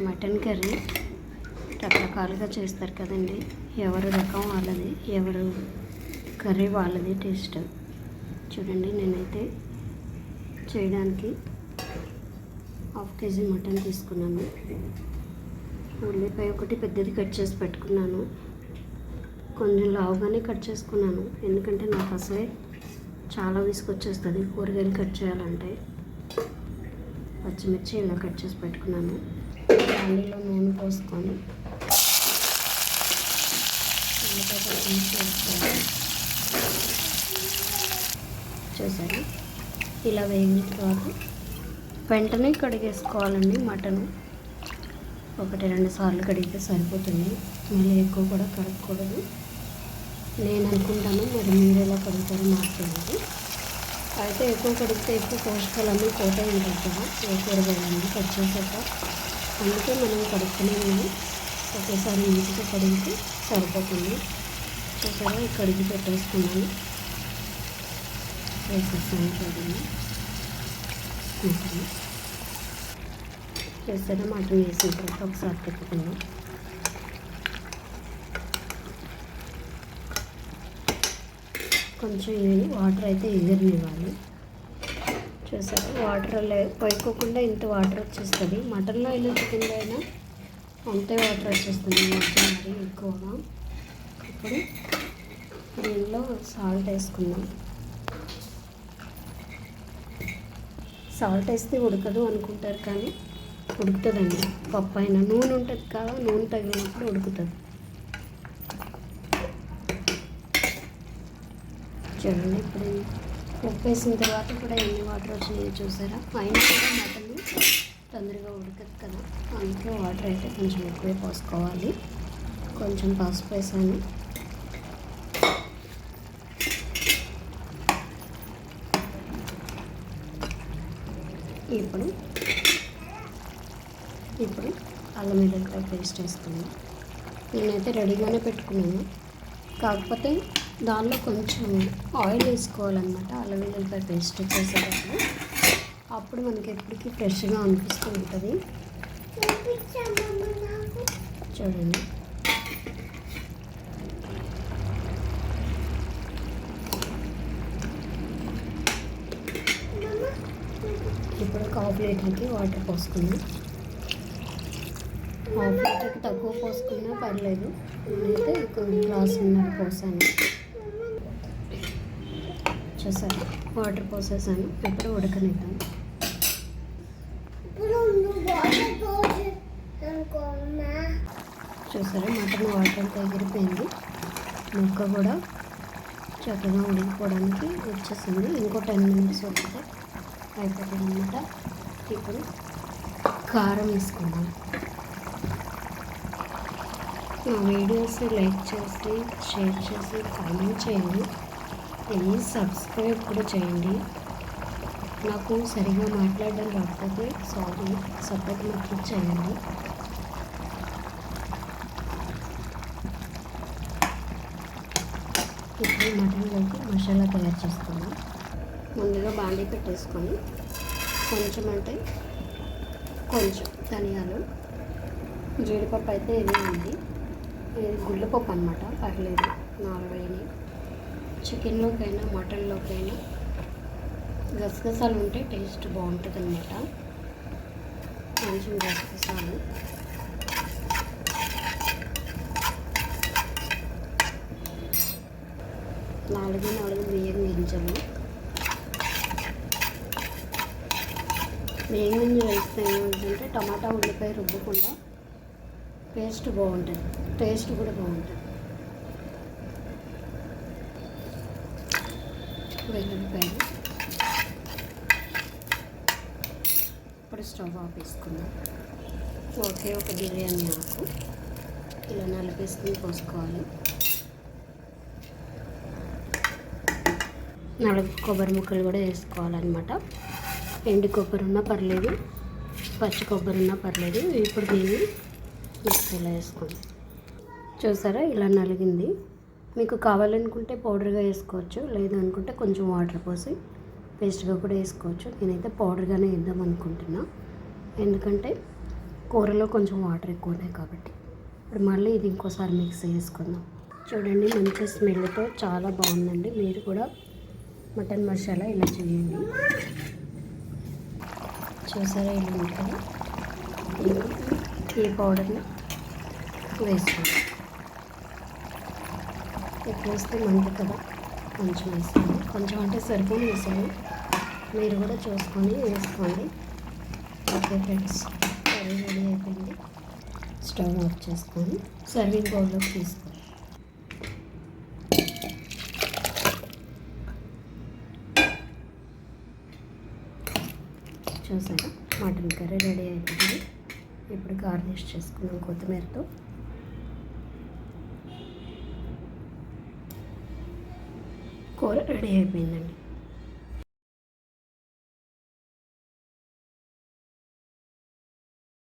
Mutton curry రకరకాలుగా చేస్తారు కదండి. ఎవరు రకం వాళ్ళది ఎవరు కర్రీ వాళ్ళది టేస్ట్. చూడండి నేనైతే చేయడానికి హాఫ్ కేజీ మటన్ తీసుకున్నాను. ఉల్లిపాయ ఒకటి పెద్దది కట్ చేసి పెట్టుకున్నాను. కొంచెం లావుగానే కట్ చేసుకున్నాను. ఎందుకంటే నాకు అసలే చాలా విసుకొచ్చేస్తుంది కూరగాయలు కట్ చేయాలంటే. పచ్చిమిర్చి ఇలా కట్ చేసి పెట్టుకున్నాను. దానిలో నూనె పోసుకొని చూసారా? ఇలా వేగిన తర్వాత వెంటనే కడిగేసుకోవాలండి మటన్. ఒకటి రెండు సార్లు కడిగితే సరిపోతుంది. మళ్ళీ ఎక్కువ కూడా కడగకూడదు. నేను అనుకుంటాను మరి మీరు ఎలా కడుగుతారో నాకు తెలియదు. అయితే ఎక్కువ కడిగితే ఎక్కువ పోషకాలన్నీ పోతే ఉంటాయి కదా ఏ కూరగాయలన్నీ కట్ చేసాక అందుకే మనం కడుక్కునే ముందు ఒకేసారి నీట్గా కడిగితే సరిపోతుంది. చూసారా? కడిగి పెట్టేసుకున్నాను. వేసేస్తాను చూడండి. మటన్ మటన్ వేసిన తర్వాత ఒకసారి పెట్టుకున్నాం కొంచెం వాటర్ అయితే ఎగిరినివ్వాలి చూసారు. వాటర్ లే పైకోకుండా ఇంత వాటర్ వచ్చేస్తుంది. మటన్లో అయినా చికెన్లో అయినా అంతే వాటర్ వచ్చేస్తుంది మటన్ మరి ఎక్కువగా. ఇప్పుడు దీనిలో సాల్ట్ వేసుకుందాం. సాల్ట్ వేస్తే ఉడకదు అనుకుంటారు కానీ ఉడుకుతుందండి. పప్పు అయినా నూనె ఉంటుంది కదా నూనె తగిలినప్పుడు ఉడుకుతుంది. చూడండి ఇప్పుడు ఉప్పు వేసిన తర్వాత కూడా ఎన్ని వాటర్ వచ్చినాయో చూసారా? అయినా కూడా మటన్ తొందరగా ఉడకదు కదా. అందుకే వాటర్ అయితే కొంచెం ఎక్కువే పోసుకోవాలి. కొంచెం పసుపు వేసాను. ఇప్పుడు ఇప్పుడు అల్లం వెల్లుల్లిపాయ పేస్ట్ వేసుకున్నాను నేనైతే రెడీగానే పెట్టుకున్నాను. కాకపోతే దానిలో కొంచెం ఆయిల్ వేసుకోవాలన్నమాట. అల్లం వెల్లుల్లిపాయ పేస్ట్ చేసేటప్పుడు. అప్పుడు మనకి ఎప్పటికీ ఫ్రెష్గా అనిపిస్తూ ఉంటుంది. చూడండి. ఇప్పుడు ఒక హాఫ్ లీటర్కి వాటర్ పోసుకుందాం. హాఫ్ లీటర్కి తక్కువ పోసుకున్నా పర్లేదు. నేనైతే ఒక గ్లాస్ ఉన్నారు పోసాను. చూసారు వాటర్ పోసేసాను. ఇప్పుడు ఉడకనిద్దాం. చూసారా మటన్ వాటర్ ఎగిరిపోయింది. ముక్క కూడా చక్కగా ఉడికిపోవడానికి వచ్చేసింది. ఇంకో టెన్ మినిట్స్ ఉడికితే అయిపోతుంది అనమాట ఇప్పుడు కారం వేసుకుందాం. నా వీడియోస్ లైక్ చేసి షేర్ చేసి కామెంట్ చేయండి. ప్లీజ్ సబ్స్క్రైబ్ కూడా చేయండి. నాకు సరిగా మాట్లాడడం రాకపోతే సారీ సపోర్ట్ నాకు చేయండి. ఇప్పుడు మటన్లోకి మసాలా తయారు చేసుకుందాం ముందుగా బాండీ పెట్టేసుకొని కొంచెం అంటే కొంచెం ధనియాలు జీడిపప్పు అయితే ఇది ఉంది. ఇది గుళ్ళపప్పు అనమాట పర్లేదు నాలుగైనా చికెన్లోకైనా మటన్లోకైనా గసగసాలు ఉంటే టేస్ట్ బాగుంటుంది అనమాట కొంచెం గసగసాలు. నాలుగు నాలుగు బియ్యం గింజలు బియ్యం గింజలు వేస్తే ఏమవుతుందంటే టమాటా ఉల్లిపాయ రుబ్బకుండా టేస్ట్ బాగుంటుంది. టేస్ట్ కూడా బాగుంటుంది. వెల్లుల్లిపాయలు. ఇప్పుడు స్టవ్ ఆపేసుకుందాం ఓకే ఒక బిర్యానీ ఆకు. ఇలా నలిపేసుకుని పోసుకోవాలి నలుగు కొబ్బరి ముక్కలు కూడా వేసుకోవాలన్నమాట. ఎండు కొబ్బరి ఉన్నా పర్లేదు పచ్చి కొబ్బరి ఉన్నా పర్లేదు. ఇప్పుడు దీన్ని మిక్సీలో వేసుకోండి. చూసారా ఇలా నలిగింది. మీకు కావాలనుకుంటే పౌడర్గా వేసుకోవచ్చు లేదు అనుకుంటే కొంచెం వాటర్ పోసి పేస్ట్గా కూడా వేసుకోవచ్చు. నేనైతే పౌడర్గానే వేద్దాం అనుకుంటున్నా. ఎందుకంటే కూరలో కొంచెం వాటర్ ఎక్కువ ఉన్నాయి కాబట్టి. ఇప్పుడు మళ్ళీ ఇది ఇంకోసారి మిక్స్ చేసుకుందాం. చూడండి మంచి స్మెల్తో చాలా బాగుందండి. మీరు కూడా మటన్ మసాలా ఇలా చేయండి. చూసారా ఇలా ఉంటుంది? ఈ పౌడర్ని వేసుకోండి. ఎక్కువ వేస్తే మంట కదా. కొంచెం వేసుకోండి కొంచెం అంటే సరిపోని వేసాను. మీరు కూడా చూసుకొని వేసుకోండి. Okay friends. కర్రీ రెడీ అయిపోయింది. స్టవ్ ఆఫ్ చేసుకొని సర్వింగ్ బౌల్లోకి తీసుకోండి. చూసారా? మటన్ కర్రీ రెడీ అయిపోయింది. ఇప్పుడు గార్నిష్ చేసుకున్నాం కొత్తిమీరతో. కూర రెడీ అయిపోయిందండి.